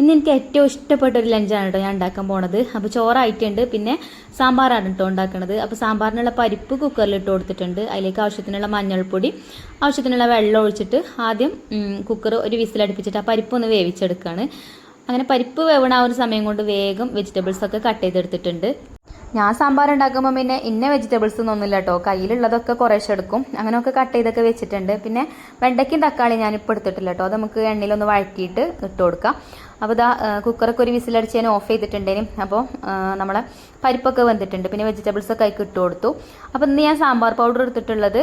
ഇന്ന് എനിക്ക് ഏറ്റവും ഇഷ്ടപ്പെട്ട ഒരു ലഞ്ചാണ് കേട്ടോ ഞാൻ ഉണ്ടാക്കാൻ പോണത്. അപ്പോൾ ചോറായിട്ടുണ്ട് പിന്നെ സാമ്പാറാണ് കേട്ടോ ഉണ്ടാക്കുന്നത് അപ്പോൾ സാമ്പാറിനുള്ള പരിപ്പ് കുക്കറിൽ ഇട്ട് കൊടുത്തിട്ടുണ്ട്. അതിലേക്ക് ആവശ്യത്തിനുള്ള മഞ്ഞൾപ്പൊടി ആവശ്യത്തിനുള്ള വെള്ളം ഒഴിച്ചിട്ട് ആദ്യം കുക്കർ ഒരു വിസിലടുപ്പിച്ചിട്ട് ആ പരിപ്പ് ഒന്ന് വേവിച്ചെടുക്കുകയാണ് അങ്ങനെ പരിപ്പ് വേവണ ആ ഒരു സമയം കൊണ്ട് വേഗം വെജിറ്റബിൾസ് ഒക്കെ കട്ട് ചെയ്തെടുത്തിട്ടുണ്ട്. ഞാൻ സാമ്പാർ ഉണ്ടാക്കുമ്പോൾ പിന്നെ ഇന്ന വെജിറ്റബിൾസ് ഒന്നുമില്ല കേട്ടോ കയ്യിലുള്ളതൊക്കെ കുറേശ്ശെ എടുക്കും. അങ്ങനെയൊക്കെ കട്ട് ചെയ്തൊക്കെ വെച്ചിട്ടുണ്ട്. പിന്നെ വെണ്ടയ്ക്കും തക്കാളി ഞാനിപ്പോൾ എടുത്തിട്ടില്ല കേട്ടോ അത് നമുക്ക് എണ്ണയിലൊന്ന് വഴറ്റിയിട്ട് ഇട്ട് കൊടുക്കാം. അപ്പോൾ ഇതാ കുക്കറൊക്കെ ഒരു വിസിലടിച്ച് ഞാൻ ഓഫ് ചെയ്തിട്ടുണ്ടേനും. അപ്പോൾ നമ്മളെ പരിപ്പൊക്കെ വന്നിട്ടുണ്ട്. പിന്നെ വെജിറ്റബിൾസ് ഒക്കെ അതിൽ ഇട്ട് കൊടുത്തു. അപ്പോൾ ഇന്ന് ഞാൻ സാമ്പാർ പൗഡർ എടുത്തിട്ടുള്ളത്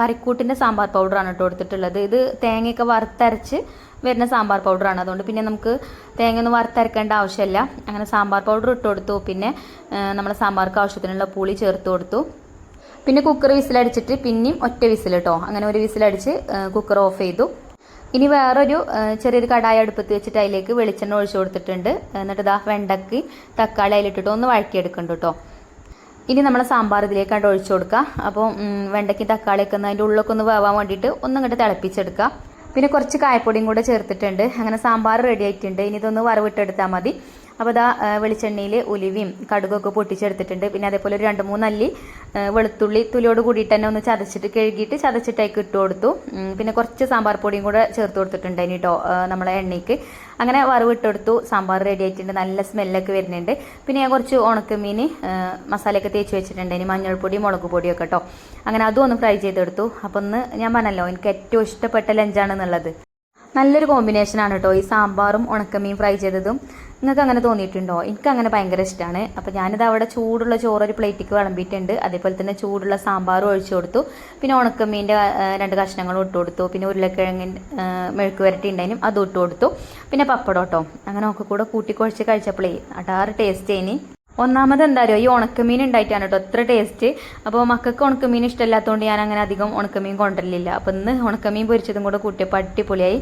കറിക്കൂട്ടിന്റെ സാമ്പാർ പൗഡറാണ് കേട്ടോ എടുത്തിട്ടുള്ളത്. ഇത് തേങ്ങയൊക്കെ വറുത്തരച്ച് വരുന്ന സാമ്പാർ പൗഡറാണ് അതുകൊണ്ട് പിന്നെ നമുക്ക് തേങ്ങ ഒന്നും വറുത്തരക്കേണ്ട ആവശ്യമില്ല അങ്ങനെ സാമ്പാർ പൗഡർ ഇട്ട് കൊടുത്തു. പിന്നെ നമ്മളെ സാമ്പാർക്ക് ആവശ്യത്തിനുള്ള പുളി ചേർത്ത് കൊടുത്തു. പിന്നെ കുക്കർ വിസിലടിച്ചിട്ട് പിന്നെയും ഒറ്റ വിസിൽ കേട്ടോ. അങ്ങനെ ഒരു വിസിലടിച്ച് കുക്കർ ഓഫ് ചെയ്തു. ഇനി വേറൊരു ചെറിയൊരു കടായ അടുപ്പത്ത് വെച്ചിട്ട് അതിലേക്ക് വെളിച്ചെണ്ണ ഒഴിച്ചു കൊടുത്തിട്ടുണ്ട്. എന്നിട്ട് ഇതാ വെണ്ടക്ക് തക്കാളി അതിലിട്ടിട്ട് ഒന്ന് വഴക്കിയെടുക്കുന്നുണ്ട് കേട്ടോ ഇനി നമ്മൾ സാമ്പാർ ഇതിലേക്കാണ്ട് ഒഴിച്ചു കൊടുക്കുക അപ്പോൾ വെണ്ടയ്ക്കും തക്കാളിയൊക്കെ ഒന്ന് അതിന്റെ ഉള്ളിലൊക്കെ ഒന്ന് വേവാൻ വേണ്ടിയിട്ട് ഒന്നും തിളപ്പിച്ചെടുക്കുക പിന്നെ കുറച്ച് കായപ്പൊടിയും കൂടെ ചേർത്തിട്ടുണ്ട്. അങ്ങനെ സാമ്പാർ റെഡി ആയിട്ടുണ്ട്. ഇനി ഇതൊന്ന് വറവിട്ടെടുത്താൽ മതി. അപ്പോൾ ഇതാ വെളിച്ചെണ്ണയിൽ ഉലുവയും കടുകൊക്കെ പൊട്ടിച്ചെടുത്തിട്ടുണ്ട്. പിന്നെ അതേപോലെ ഒരു രണ്ട് മൂന്ന് അല്ലി വെളുത്തുള്ളി തുലിയോട് കൂടിയിട്ട് തന്നെ ഒന്ന് ചതച്ചിട്ട് കഴുകിയിട്ട് ചതച്ചിട്ടേക്ക് ഇട്ട് കൊടുത്തു. പിന്നെ കുറച്ച് സാമ്പാർ പൊടിയും കൂടെ ചേർത്ത് കൊടുത്തിട്ടുണ്ട് ഇനി കേട്ടോ നമ്മളെ എണ്ണയ്ക്ക്. അങ്ങനെ വറവ് ഇട്ടെടുത്തു സാമ്പാർ റെഡി ആയിട്ടുണ്ട് നല്ല സ്മെല്ലൊക്കെ വരുന്നുണ്ട്. പിന്നെ ഞാൻ കുറച്ച് ഉണക്കമീൻ മസാലയൊക്കെ തേച്ച് വെച്ചിട്ടുണ്ട് ഇനി മഞ്ഞൾപ്പൊടി മുളക് പൊടിയൊക്കെ കേട്ടോ അങ്ങനെ അതും ഒന്ന് ഫ്രൈ ചെയ്തെടുത്തു. അപ്പം ഒന്ന് ഞാൻ പറഞ്ഞല്ലോ എനിക്ക് ഏറ്റവും ഇഷ്ടപ്പെട്ട ലഞ്ചാണെന്നുള്ളത്. നല്ലൊരു കോമ്പിനേഷനാണ് കേട്ടോ ഈ സാമ്പാറും ഉണക്കമീൻ ഫ്രൈ ചെയ്തതും. നിങ്ങൾക്ക് അങ്ങനെ തോന്നിയിട്ടുണ്ടോ? എനിക്ക് അങ്ങനെ ഭയങ്കര ഇഷ്ടമാണ് അപ്പോൾ ഞാനിത് അവിടെ ചൂടുള്ള ചോറ് ഒരു പ്ലേറ്റിക്ക് വിളമ്പിയിട്ടുണ്ട്. അതേപോലെ തന്നെ ചൂടുള്ള സാമ്പാറും ഒഴിച്ചു കൊടുത്തു. പിന്നെ ഉണക്കമീന്റെ രണ്ട് കഷ്ണങ്ങളും ഇട്ട് കൊടുത്തു. പിന്നെ ഉരുളക്കിഴങ്ങിൻ മെഴുക്ക് വരട്ടി ഉണ്ടായിരുന്നു അതും ഇട്ട് കൊടുത്തു. പിന്നെ പപ്പടം കേട്ടോ അങ്ങനെ ഒക്കെ കൂടെ കൂട്ടിക്കുഴച്ച് കഴിച്ചപ്പോഴേ അടാറ് ടേസ്റ്റ് ഇനി ഒന്നാമത് എന്താ പറയുക ഈ ഉണക്കമീൻ ഉണ്ടായിട്ടാണ് കേട്ടോ എത്ര ടേസ്റ്റ് അപ്പോൾ മക്കൾക്ക് ഉണക്കമീൻ ഇഷ്ടമില്ലാത്തതുകൊണ്ട് ഞാൻ അങ്ങനെ അധികം ഉണക്കമീൻ കൊണ്ടുവരലില്ല. അപ്പോൾ ഇന്ന് ഉണക്കമീൻ പൊരിച്ചതും കൂടെ കൂട്ടിയപ്പോൾ അടിപൊളിയായി.